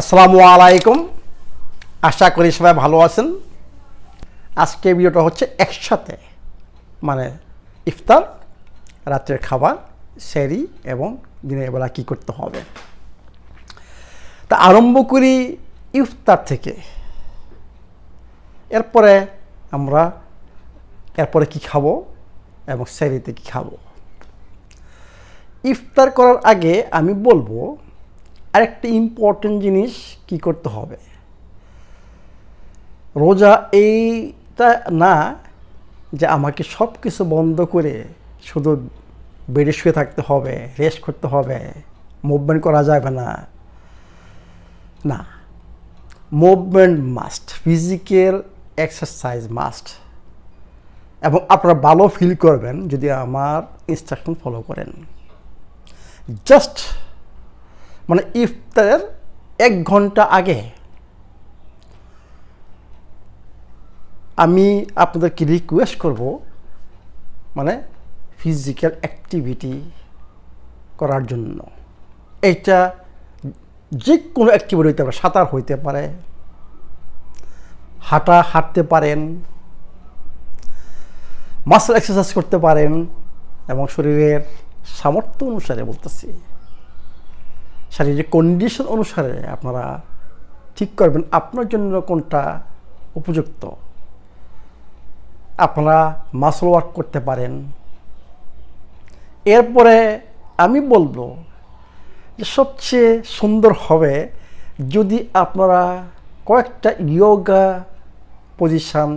আসসালামু আলাইকুম। আশা করি সবাই ভালো আছেন। আজকে ভিডিওটা হচ্ছে একসাথে মানে ইফতার রাত্রের খাবার, সেরি এবং দিনের বেলা কী করতে হবে। তা আরম্ভ করি ইফতার থেকে। এরপরে আমরা, এরপরে কি খাব এবং সেরিতে কি খাব? ইফতার করার আগে আমি বলব আরেকটি ইম্পর্টেন্ট জিনিস কি করতে হবে? রোজা এইটা না যে আমাকে সব কিছু বন্ধ করে শুধু বেডে শুয়ে থাকতে হবে রেস্ট করতে হবে মুভমেন্ট করা যাবে না। না movement must physical exercise must এবং আপনারা ভালো ফিল করবেন যদি আমার ইনস্ট্রাকশন ফলো করেন। জাস্ট মানে ইফতারের এক ঘণ্টা আগে। আমি আপনাদেরকে রিকোয়েস্ট করব মানে ফিজিক্যাল অ্যাক্টিভিটি করার জন্য। এইটা যে কোনো অ্যাক্টিভিটি হইতে পারে, সাঁতার হইতে পারে, হাঁটা, হাঁটতে পারেন মাসেল এক্সারসাইজ করতে পারেন, এবং শরীরের সামর্থ্য অনুসারে বলতেছি। শারীরিক কন্ডিশন অনুসারে আপনারা ঠিক করবেন আপনার জন্য কোনটা উপযুক্ত। আপনারা মাসল ওয়ার্ক করতে পারেন। এরপরে আমি বলব যে সবচেয়ে সুন্দর হবে যদি আপনারা কয়েকটা ইয়োগা পজিশান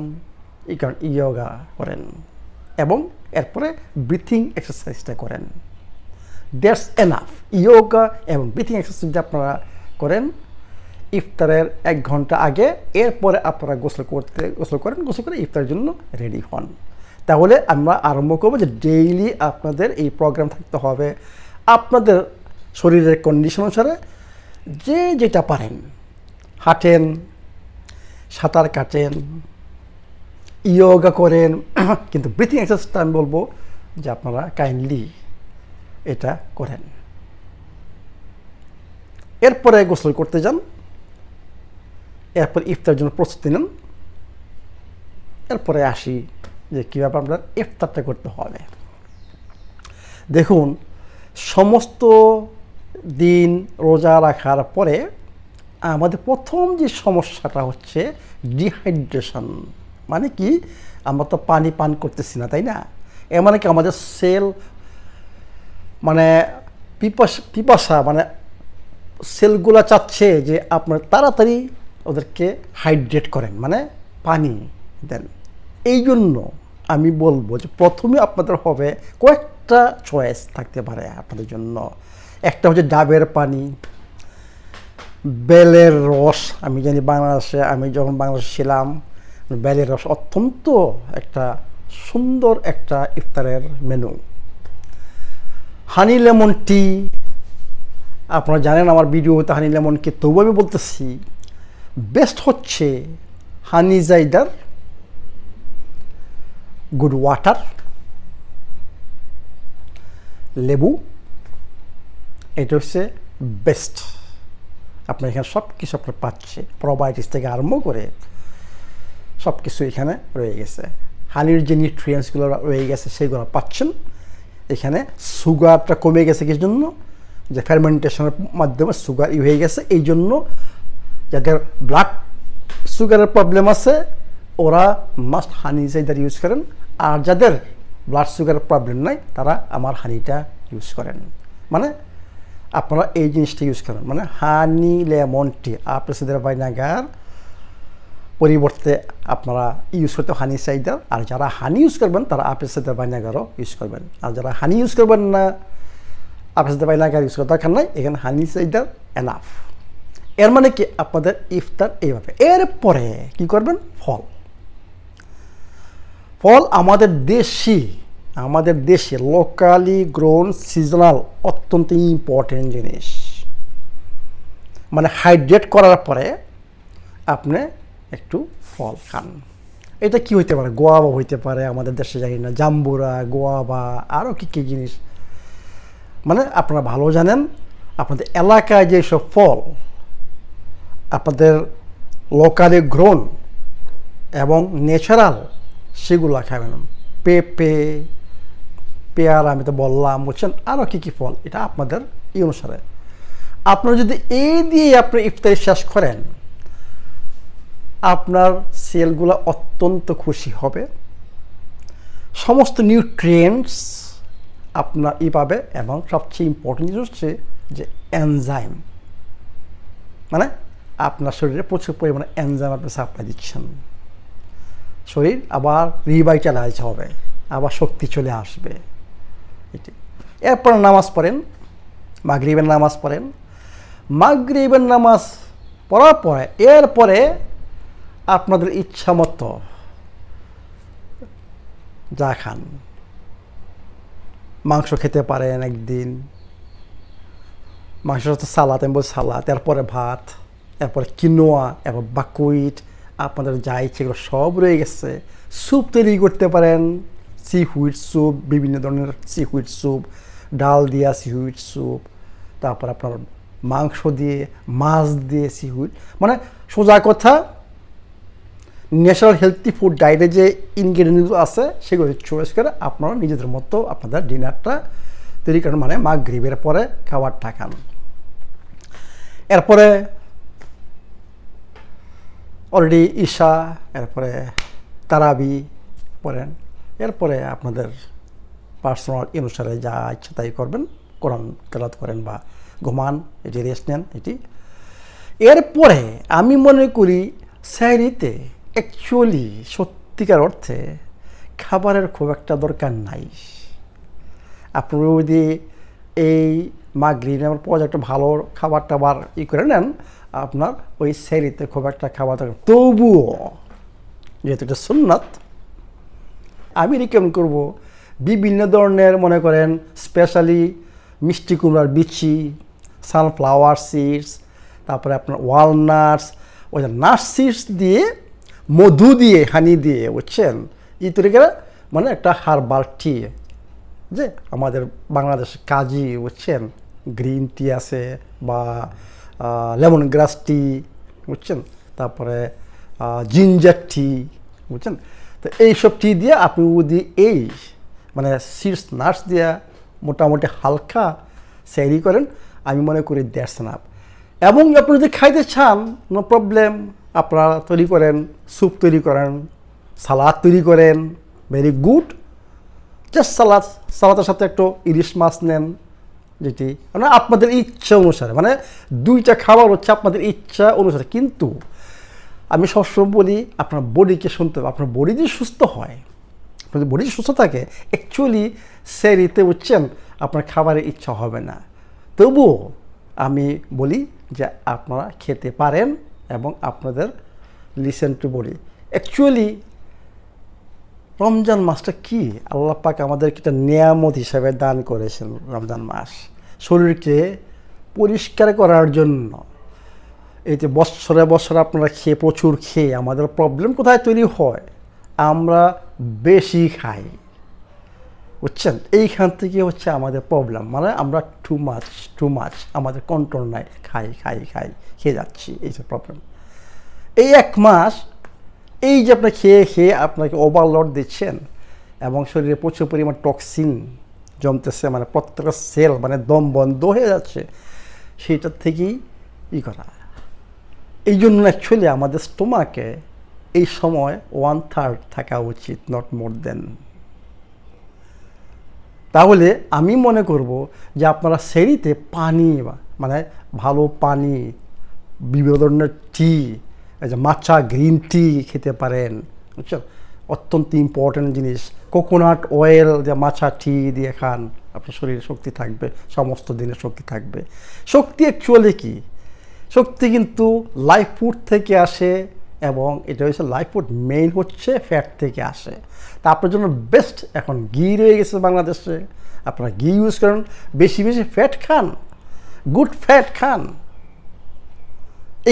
ইয়োগা করেন এবং এরপরে ব্রিথিং এক্সারসাইজটা করেন। দ্যাটস এনাফ ইয়োগা এবং ব্রিথিং এক্সারসাইজ যদি আপনারা করেন, ইফতারের এক ঘণ্টা আগে, এরপরে আপনারা গোসল করতে, গোসল করেন, গোসল করে ইফতারের জন্য রেডি হন। তাহলে আমরা আরম্ভ করব যে ডেইলি আপনাদের এই প্রোগ্রাম থাকতে হবে। আপনাদের শরীরের কন্ডিশন অনুসারে যে যেটা পারেন। হাঁটেন, সাঁতার কাটেন ইয়োগা করেন। কিন্তু ব্রিথিং এক্সারসাইজটা আমি বলব যে আপনারা কাইন্ডলি এটা করেন। এরপরে গোসল করতে যান। এরপর ইফতার জন্য প্রস্তুতি নেন। এরপরে আসি যে কীভাবে আপনার ইফতারটা করতে হবে। দেখুন, সমস্ত দিন রোজা রাখার পরে আমাদের প্রথম যে সমস্যাটা হচ্ছে ডিহাইড্রেশন মানে কি? আমরা তো পানি পান করতেছি না, তাই না? এ মানে কি? আমাদের সেল মানে পিপাসা পিপাসা মানে সেলগুলা চাচ্ছে যে আপনার তাড়াতাড়ি ওদেরকে হাইড্রেট করেন মানে পানি দেন। এই জন্য আমি বলব যে প্রথমে আপনাদের হবে কয়েকটা চয়েস থাকতে পারে আপনাদের জন্য। একটা হচ্ছে ডাবের পানি, বেলের রস, আমি জানি বাংলাদেশে, আমি যখন বাংলাদেশে ছিলাম, বেলের রস অত্যন্ত একটা সুন্দর একটা ইফতারের মেনু হানি লেমন টি আপনারা জানেন আমার ভিডিওতে হানি লেমনকে তবু আমি বলতেছি বেস্ট হচ্ছে হানি জাইডার গুড ওয়াটার লেবু, এটা হচ্ছে বেস্ট আপনার এখানে সব কিছু আপনার পাচ্ছে প্রোবায়োটিক্স থেকে আরম্ভ করে সব কিছু এখানে রয়ে গেছে। হানির যে নিউট্রিয়েন্টসগুলো রয়ে গেছে, সেগুলো পাচ্ছেন। এখানে সুগারটা কমে গেছে কি জন্য? যে ফার্মেন্টেশনের মাধ্যমে সুগার ই হয়ে গেছে, এই জন্য যাদের ব্লাড সুগারের প্রবলেম আছে, ওরা মাস্ট হানি সাইডার ইউজ করেন, আর যাদের ব্লাড সুগারের প্রবলেম নাই, তারা আমার হানিটা ইউজ করেন। মানে আপনারা এই জিনিসটা ইউজ করেন মানে হানি লেমন টি আপেল সিদের বাইনাগার পরিবর্তে আপনারা ইউজ করতে হানি সাইডার আর যারা হানি ইউজ করবেন, তারা আপেল সিদের বাইনাগারও ইউজ করবেন। আর যারা হানি ইউজ করবেন না আপেল সিদের বাইনাগার ইউজ করার দরকার নাই, এখানে হানি সাইডার এনাফ এর মানে কি? আপনাদের ইফতার এইভাবে। এরপরে কি করবেন? ফল। ফল আমাদের দেশি, আমাদের দেশে লোকালি গ্রোন সিজনাল অত্যন্ত ইম্পর্টেন্ট জিনিস। মানে হাইড্রেট করার পরে আপনি একটু ফল খান। এটা কি হইতে পারে? গোয়াবা হইতে পারে, আমাদের দেশে জানি না, জাম্বুরা, গোয়াবা আরও কী কী জিনিস। মানে আপনারা ভালো জানেন, আপনাদের এলাকায় যেসব ফল, আপনাদের লোকালি গ্রোন এবং ন্যাচারাল সেগুলো খাবেন। পেঁপে, পেয়ারা আমি তো বললাম, বুঝছেন? আরও কী কী ফল, এটা আপনাদের এই অনুসারে। আপনারা যদি এই দিয়ে আপনি ইফতারি শেষ করেন আপনার সেলগুলো অত্যন্ত খুশি হবে। সমস্ত নিউট্রিয়েন্টস আপনার ই পাবে এবং সবচেয়ে ইম্পর্টেন্ট জিনিস হচ্ছে যে এনজাইম মানে আপনার শরীরে প্রচুর পরিমাণে এনজাইম আপনি সাপ্লাই দিচ্ছেন। শরীর আবার রিভাইটালাইজ হবে, আবার শক্তি চলে আসবে। এটি এরপর নামাজ পড়েন, মাগরিবের নামাজ পড়েন। মাগরিবের নামাজ পড়ার পরে, এরপরে আপনাদের ইচ্ছা মতো যা খান। মাংস খেতে পারেন একদিন। মাংস সাথে সালাদ আমি বলছি সালাদ, এরপরে ভাত, এরপরে কিনোয়া, এরপর বাকুইট, আপনাদের যা ইচ্ছে এগুলো সব রয়ে গেছে। স্যুপ তৈরি করতে পারেন। সি হুইট স্যুপ, বিভিন্ন ধরনের সি হুইট স্যুপ, ডাল দিয়া সি হুইট স্যুপ, তারপর আপনার মাংস দিয়ে, মাছ দিয়ে সি হুইট মানে সোজা কথা ন্যাচারাল হেলথি ফুড ডায়েটে যে ইনগ্রেডিয়েন্টগুলো আছে, সেগুলো চয়েস করে আপনারা নিজেদের মতো আপনাদের ডিনারটা তৈরি করেন। মানে মা গ্রিবের পরে খাবারটা খান। এরপরে অলরেডি ঈশা, এরপরে তারাবি পড়েন। এরপরে আপনাদের পার্সোনাল অনুসারে যা ইচ্ছা তাই করবেন। কোরআন তেলাত করেন বা ঘুমান, এটি রেস্ট নেন, এটি। এরপরে আমি মনে করি স্যারিতে অ্যাকচুয়ালি সত্যিকার অর্থে খাবারের খুব একটা দরকার নাই। আপনারা যদি এই মাগরি নেওয়ার পর একটা ভালো খাবার টাবার ই করে নেন, আপনার ওই স্যারিতে খুব একটা খাবার দরকার তবুও, যেহেতু এটা সুন্নাত, আমি রিকমেন্ড করব বিভিন্ন ধরনের মনে করেন স্পেশালি মিষ্টি কুমড়ার বিচি সানফ্লাওয়ার সিডস তারপরে আপনার ওয়ালনাটস ওই নাটস সিডস দিয়ে মধু দিয়ে, হানি দিয়ে, বুঝছেন? এই তরিকা মানে একটা হারবাল টি যে আমাদের বাংলাদেশে কাজি, বুঝছেন? গ্রিন টি আছে বা লেমন গ্রাস টি বুঝছেন? তারপরে জিঞ্জার টি বুঝছেন? তো এইসব টি দিয়ে আপনি যদি এই মানে সিডস নাটস দিয়ে মোটামুটি হালকা স্যারি করেন, আমি মনে করি দ্যাটস নাপ এবং আপনি যদি খাইতে চান নো প্রবলেম আপনারা তৈরি করেন স্যুপ তৈরি করেন, সালাদ তৈরি করেন ভেরি গুড জাস্ট সালাদ, সালাদের সাথে একটু ইলিশ মাছ নেন, যেটি মানে আপনাদের ইচ্ছা অনুসারে মানে দুইটা খাবার হচ্ছে আপনাদের ইচ্ছা অনুসারে। কিন্তু আমি সবসময় বলি, আপনার বডিকে শুনতে হবে। আপনার বডি যদি সুস্থ হয়, আপনার বডি সুস্থ থাকে অ্যাকচুয়ালি সে সেরিতে বুঝছেন আপনার খাবারের ইচ্ছা হবে না। তবুও আমি বলি যে আপনারা খেতে পারেন এবং আপনাদের listen to body actually Ramzan মাসটা কি? আল্লাহ পাক একটা নিয়ামত হিসাবে দান করেছেন রমজান মাস। শরীরকে পরিষ্কার করার জন্য। এই যে বছরে বছরে আপনারা খেয়ে, প্রচুর খেয়ে আমাদের প্রবলেম কোথায় তৈরি হয়? আমরা বেশি খাই। বুঝছেন এইখান থেকে হচ্ছে আমাদের প্রবলেম মানে আমরা টু মাছ টু মাছ আমাদের কন্ট্রোল নাই, খাই খাই খাই, খেয়ে যাচ্ছি, এই যে প্রবলেম এই এক মাস, এই যে আপনার খেয়ে খেয়ে আপনাকে ওভারলোড দিচ্ছেন, এবং শরীরে প্রচুর পরিমাণ টক্সিন জমতেছে মানে প্রত্যেকটা সেল মানে দম বন্ধ হয়ে যাচ্ছে সেইটার থেকেই ই করা। এই জন্য অ্যাকচুয়ালি আমাদের স্টোমাকে এই সময় ওয়ান থার্ড থাকা উচিত নট মোর দেন তাহলে আমি মনে করব যে আপনারা সেরিতে পানি মানে ভালো পানি বিভিন্ন ধরনের টি মাচা গ্রিন টি খেতে পারেন, বুঝছ? অত্যন্ত ইম্পর্ট্যান্ট জিনিস। কোকোনাট অয়েল যে মাছা টি দিয়ে খান, আপনার শরীরে শক্তি থাকবে, সমস্ত দিনের শক্তি থাকবে। শক্তি অ্যাকচুয়ালি কি? শক্তি কিন্তু লাইফ ফুড থেকে আসে এবং এটা হচ্ছে লাইফ ফুড মেইন হচ্ছে ফ্যাট থেকে আসে। তা আপনার জন্য বেস্ট এখন ঘি রয়ে গেছে বাংলাদেশে। আপনারা ঘি ইউজ করেন, বেশি বেশি ফ্যাট খান গুড ফ্যাট খান।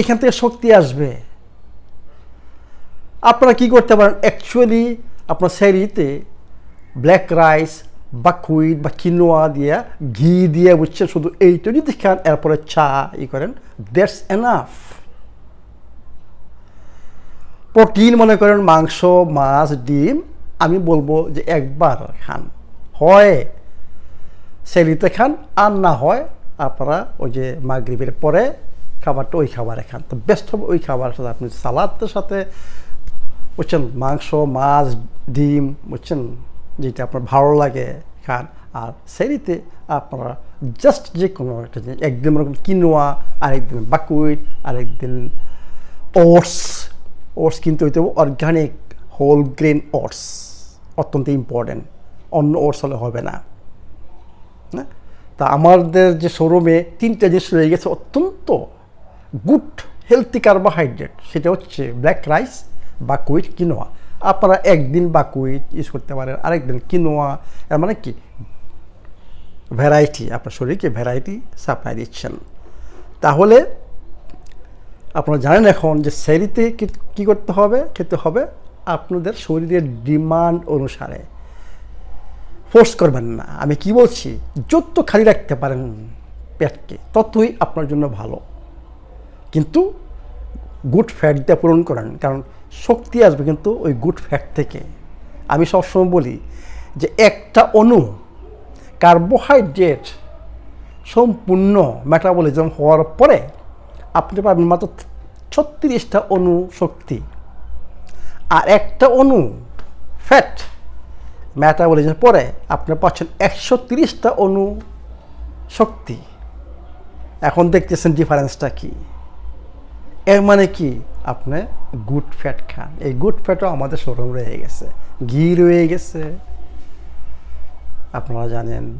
এখান থেকে শক্তি আসবে। আপনারা কি করতে পারেন? অ্যাকচুয়ালি আপনার স্যারিতে ব্ল্যাক রাইস বা কুইট বা কিনোয়া দিয়ে ঘি দিয়ে বুঝছেন, শুধু এইটা যদি খান, এরপরে চা ই করেন দ্যাটস এনাফ প্রোটিন মনে করেন, মাংস, মাছ, ডিম, আমি বলব যে একবার খান। হয় সেলিতে খান, আর না হয় আপনারা ওই যে মাগরিবের পরে খাবারটা ওই খাবারে খান। তো বেস্ট হবে ওই খাবারের সাথে আপনি সালাদের সাথে, বুঝছেন, মাংস, মাছ, ডিম, বুঝছেন, যেটা আপনার ভালো লাগে খান। আর সেরিতে আপনারা জাস্ট যে কোনো একটা জিনিস, একদিন কিনোয়া, আরেকদিন বাকুইট, আরেকদিন ওটস ওটস কিন্তু হইতে হবে অর্গানিক হোল গ্রেন ওটস অত্যন্ত ইম্পর্টেন্ট অন্য ওটস হলে হবে না। না? তা আমাদের যে শোরুমে তিনটা জিনিস রয়ে গেছে অত্যন্ত গুড হেলথি কার্বোহাইড্রেট সেটা হচ্ছে ব্ল্যাক রাইস বাকুইট কিনোয়া আপনারা একদিন বাকুইট ইউজ করতে পারেন, আরেকদিন কিনোয়া এর মানে কি? ভ্যারাইটি আপনার শরীরকে ভ্যারাইটি সাপ্লাই দিচ্ছেন। তাহলে আপনারা জানেন এখন যে সেরিতে কী করতে হবে, খেতে হবে? আপনাদের শরীরের ডিমান্ড অনুসারে। ফোর্স করবেন না। আমি কি বলছি? যত খালি রাখতে পারেন পেটকে, ততই আপনার জন্য ভালো। কিন্তু গুড ফ্যাট দিয়ে পূরণ করেন, কারণ শক্তি আসবে কিন্তু ওই গুড ফ্যাট থেকে। আমি সবসময় বলি যে একটা অণু কার্বোহাইড্রেট সম্পূর্ণ মেটাবলিজম হওয়ার পরে আপনি পাবেন মাত্র ছত্রিশটা অণু শক্তি। আর একটা অণু ফ্যাট মেটাবলিজম পরে আপনি পাচ্ছেন একশো তিরিশটা অণু শক্তি। এখন দেখতেছেন ডিফারেন্সটা কি? এর মানে কি? আপনি গুড ফ্যাট খান। এই গুড ফ্যাটও আমাদের শোরুম রয়ে গেছে। ঘি রয়ে গেছে। আপনারা জানেন।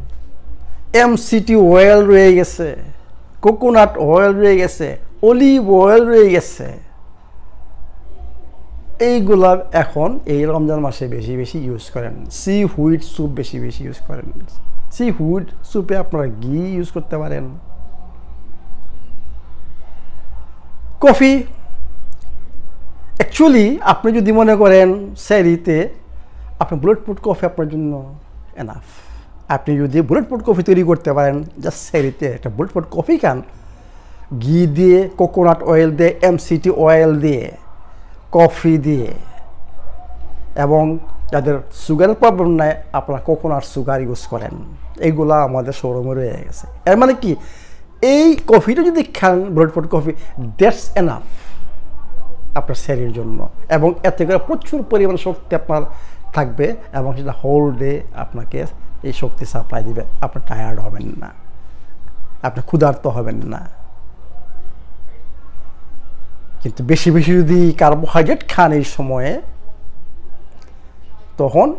এমসিটি ওয়েল রয়ে গেছে। কোকোনাট অয়েল রয়ে গেছে, অলিভ অয়েল রয়ে গেছে। এইগুলা এখন এই রমজান মাসে বেশি বেশি ইউজ করেন। সি হুইট স্যুপ বেশি বেশি ইউজ করেন। সি হুইট স্যুপে আপনারা ঘি ইউজ করতে পারেন। কফি অ্যাকচুয়ালি আপনি যদি মনে করেন স্যারিতে আপনি বুলেট প্রুফ কফি আপনার জন্য এনাফ আপনি যদি বুলেট প্রুফ কফি তৈরি করতে পারেন জাস্ট সেরিতে একটা বুলেট প্রুফ কফি খান। ঘি দিয়ে কোকোনাট অয়েল দিয়ে এমসিটি অয়েল দিয়ে কফি দিয়ে, এবং যাদের সুগারের প্রবলেম নাই, আপনারা কোকোনাট সুগার ইউজ করেন। এইগুলা আমাদের শোরুমে রয়ে গেছে। এর মানে কি? এই কফিটা যদি খান ব্রেডফোর্ড কফি দ্যাটস এনাফ আপনার শরীরের জন্য। এবং এতে করে প্রচুর পরিমাণ শক্তি আপনার থাকবে, এবং সেটা হোল ডে আপনাকে এই শক্তি সাপ্লাই দিবে। আপনি টায়ার্ড হবেন না। আপনি ক্ষুধার্ত হবেন না। কিন্তু বেশি বেশি যদি কার্বোহাইড্রেট খান এই সময়ে, তখন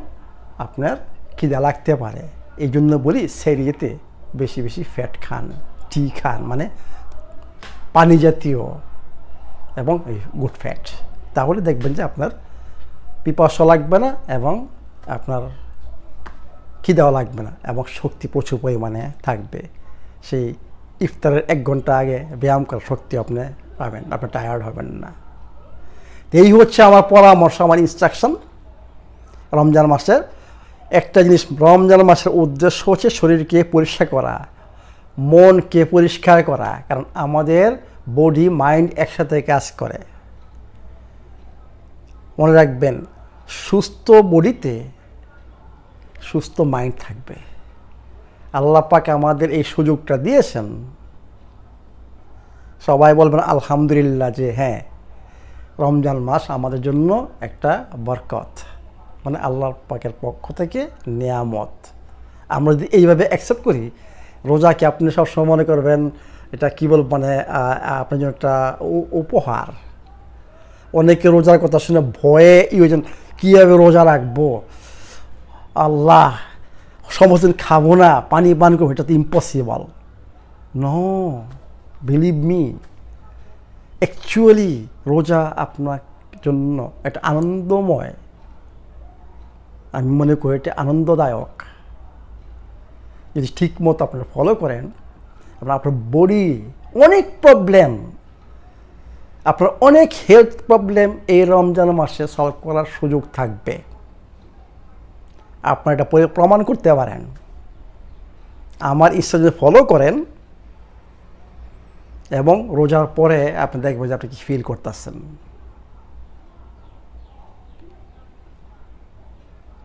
আপনার খিদা লাগতে পারে। এই জন্য বলি, সেরিয়েতে বেশি বেশি ফ্যাট খান টি খান মানে পানি জাতীয় এবং গুড ফ্যাট তাহলে দেখবেন যে আপনার পিপাসা লাগবে না এবং আপনার খিদাও লাগবে না এবং শক্তি প্রচুর পরিমাণে থাকবে। সেই ইফতারের এক ঘণ্টা আগে ব্যায়াম করার শক্তি আপনি পাবেন, আপনি টায়ার্ড হবেন না। এই হচ্ছে আমার পরামর্শ, আমার ইনস্ট্রাকশন রমজান মাসের। একটা জিনিস, রমজান মাসের উদ্দেশ্য হচ্ছে শরীরকে পরিষ্কার করা, মনকে পরিষ্কার করা, কারণ আমাদের বডি মাইন্ড একসাথে কাজ করে। মনে রাখবেন, সুস্থ বডিতে সুস্থ মাইন্ড থাকবে। আল্লাহ পাক আমাদের এই সুযোগটা দিয়েছেন। সবাই বলবেন, আলহামদুলিল্লাহ যে হ্যাঁ রমজান মাস আমাদের জন্য একটা বরকত। মানে আল্লাহ পাকের পক্ষ থেকে নিয়ামত। আমরা যদি এইভাবে অ্যাকসেপ্ট করি রোজাকে আপনি সবসময় মনে করবেন, এটা কী বল মানে আপনার জন্য একটা উপহার? অনেকে রোজার কথা শুনে ভয়ে ইয়েছেন কীভাবে রোজা রাখব? আল্লাহ, সমস্ত খাব না পানি পান করব এটা তো ইম্পসিবল ন বিলিভ মি অ্যাকচুয়ালি রোজা আপনার জন্য একটা আনন্দময়, আমি মনে করি এটা আনন্দদায়ক। যদি ঠিক মতো আপনারা ফলো করেন, আপনার আপনার বডি অনেক প্রবলেম আপনার অনেক হেলথ প্রবলেম এই রমজান মাসে সলভ করার সুযোগ থাকবে। আপনার এটা প্রমাণ করতে পারেন। আমার ইচ্ছা যদি ফলো করেন এবং রোজার পরে আপনি দেখবেন যে আপনি কি ফিল করতেছেন।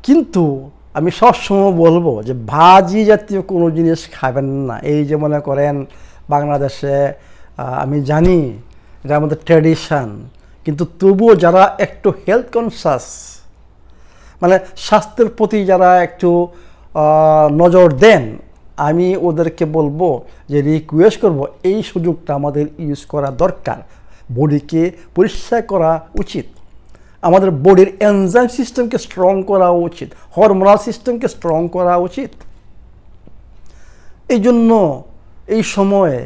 কিন্তু আমি সবসময় বলব যে ভাজি জাতীয় কোনো জিনিস খাবেন না। এই যে মনে করেন বাংলাদেশে আমি জানি এটা আমাদের ট্র্যাডিশান কিন্তু তবুও যারা একটু হেলথ কনসাস মানে স্বাস্থ্যের প্রতি যারা একটু নজর দেন, আমি ওদেরকে বলব যে রিকোয়েস্ট করব, এই সুযোগটা আমাদের ইউজ করা দরকার। বডিকে পরিষ্কার করা উচিত। আমাদের বডির এনজাইম সিস্টেমকে স্ট্রং করা উচিত। হরমোনাল সিস্টেমকে স্ট্রং করা উচিত। এই জন্য এই সময়ে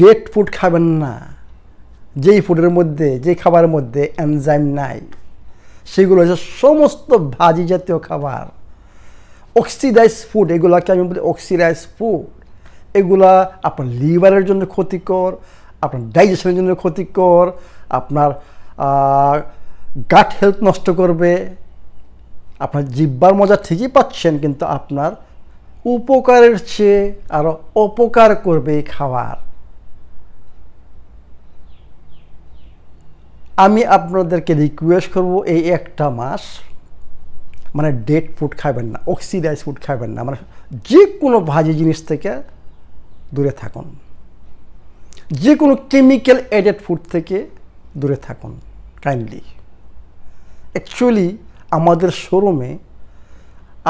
ডেট ফুড খাবেন না। যেই ফুডের মধ্যে যে খাবারের মধ্যে এনজাইম নাই। সেগুলো হচ্ছে সমস্ত ভাজি জাতীয় খাবার। অক্সিডাইজ ফুড এগুলাকে আমি বলি অক্সিডাইজ ফুড এগুলা আপনার লিভারের জন্য ক্ষতিকর, আপনার ডাইজেশনের জন্য ক্ষতিকর, আপনার গাট হেলথ নষ্ট করবে। আপনার জিব্বার মজা ঠিকই পাচ্ছেন, কিন্তু আপনার উপকারের চেয়ে আরও অপকার করবে এই খাবার। আমি আপনাদেরকে রিকোয়েস্ট করব এই একটা মাস মানে ডেট ফুড খাবেন না অক্সিডাইজ ফুড খাবেন না মানে যে কোনো ভাজি জিনিস থেকে দূরে থাকুন। যে কোনো কেমিক্যাল এডেড ফুড থেকে দূরে থাকুন কাইন্ডলি অ্যাকচুয়ালি আমাদের শোরুমে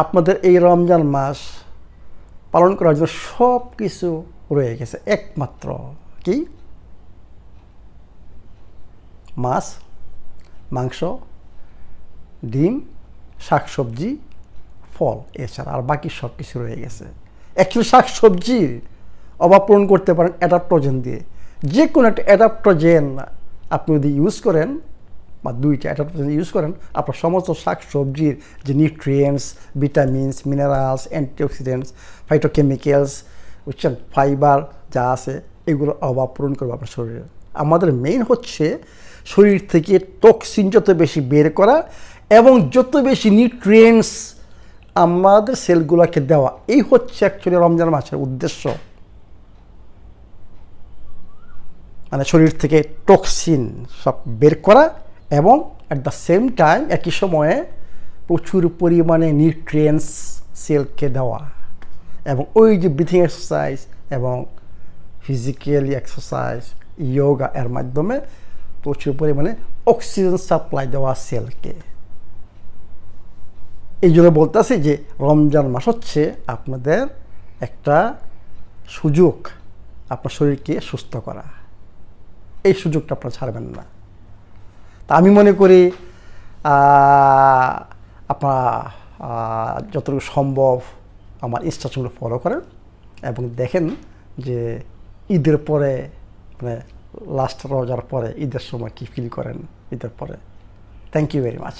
আপনাদের এই রমজান মাস পালন করার জন্য সব কিছু রয়ে গেছে, একমাত্র। কি? মাছ, মাংস, ডিম, শাকসবজি, ফল এছাড়া আর বাকি সব কিছু রয়ে গেছে। অ্যাকচুয়ালি শাকসবজির অভাব পূরণ করতে পারেন অ্যাডাপ্টোজেন দিয়ে। যে কোনো একটা অ্যাডাপ্টোজেন আপনি যদি ইউজ করেন বা দুইটা অ্যাডাপ্টোজেন ইউজ করেন, আপনার সমস্ত শাকসবজির যে nutrients vitamins minerals antioxidants phytochemicals বুঝছেন ফাইবার যা আছে এগুলো অভাব পূরণ করবে আপনার শরীরে। আমাদের মেইন হচ্ছে শরীর থেকে টক্সিন যত বেশি বের করা এবং যত বেশি নিউট্রিয়েন্টস আমাদের সেলগুলোকে দেওয়া। এই হচ্ছে অ্যাকচুয়ালি রমজান মাসের উদ্দেশ্য। মানে শরীর থেকে টক্সিন সব বের করা এবং অ্যাট দ্য সেম টাইম একই সময়ে প্রচুর পরিমাণে নিউট্রিয়েন্টস সেলকে দেওয়া এবং ওই যে ব্রিথিং এক্সারসাইজ এবং ফিজিক্যালি এক্সারসাইজ ইয়োগা এর মাধ্যমে প্রচুর পরিমাণে অক্সিজেন সাপ্লাই দেওয়া সেলকে। এই জন্য বলতেছি যে রমজান মাস হচ্ছে আপনাদের একটা সুযোগ আপনার শরীরকে সুস্থ করা। এই সুযোগটা আপনারা ছাড়বেন না। তা আমি মনে করি আপনারা যতটুকু সম্ভব আমার ইনস্ট্রাকশনগুলো ফলো করেন এবং দেখেন যে ঈদের পরে মানে লাস্ট রোজার পরে ঈদের সময় কি ফিল করেন? ঈদের পরে? Thank you very much